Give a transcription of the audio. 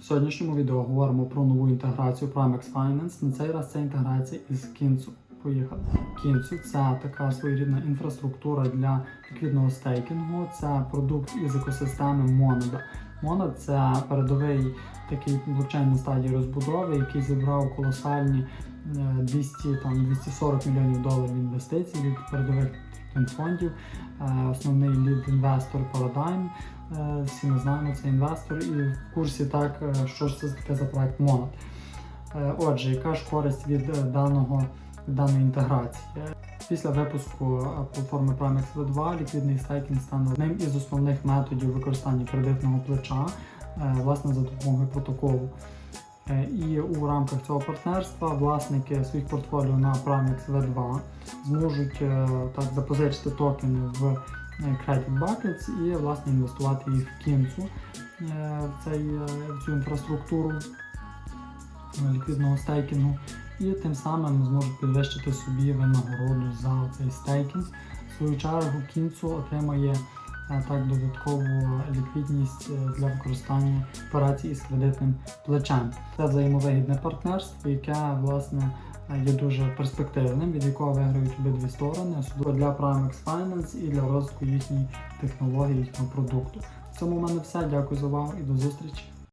В сьогоднішньому відео говоримо про нову інтеграцію Primex Finance. На цей раз це інтеграція із Kinsu. Поїхали. Kinsu – це така своєрідна інфраструктура для ліквідного стейкінгу. Це продукт із екосистеми Monada. Monad – це передовий такий блокчейн на стадії розбудови, який зібрав колосальні е, 200, там, 240 мільйонів доларів інвестицій від передових фондів. Е, Основний лід-інвестор Paradigm. Е, Всі ми знаємо цей інвестор і в курсі так, е, що ж це таке за проект Monad. Е, Отже, яка ж користь від е, даного даної інтеграції? Після випуску е, платформи Primex V2 ліквідний стейкінг стане одним із основних методів використання кредитного плеча е, власне за допомогою протоколу. Е, І у рамках цього партнерства власники своїх портфоліо на Primex V2 зможуть так запозичити токени в Credit Buckets і власне інвестувати їх в кінцю в, цю інфраструктуру ліквідного стейкінгу, і тим самим зможуть підвищити собі винагороду за цей стейкінг. В свою чергу кінцю отримає е, так додаткову ліквідність е, для використання операцій із кредитним плечем. Це взаємовигідне партнерство, яке власне є дуже перспективним, від якого виграють обидві сторони, особливо для Primex Finance і для розвитку їхньої технології, їхнього продукту. В цьому в мене все. Дякую за увагу і до зустрічі.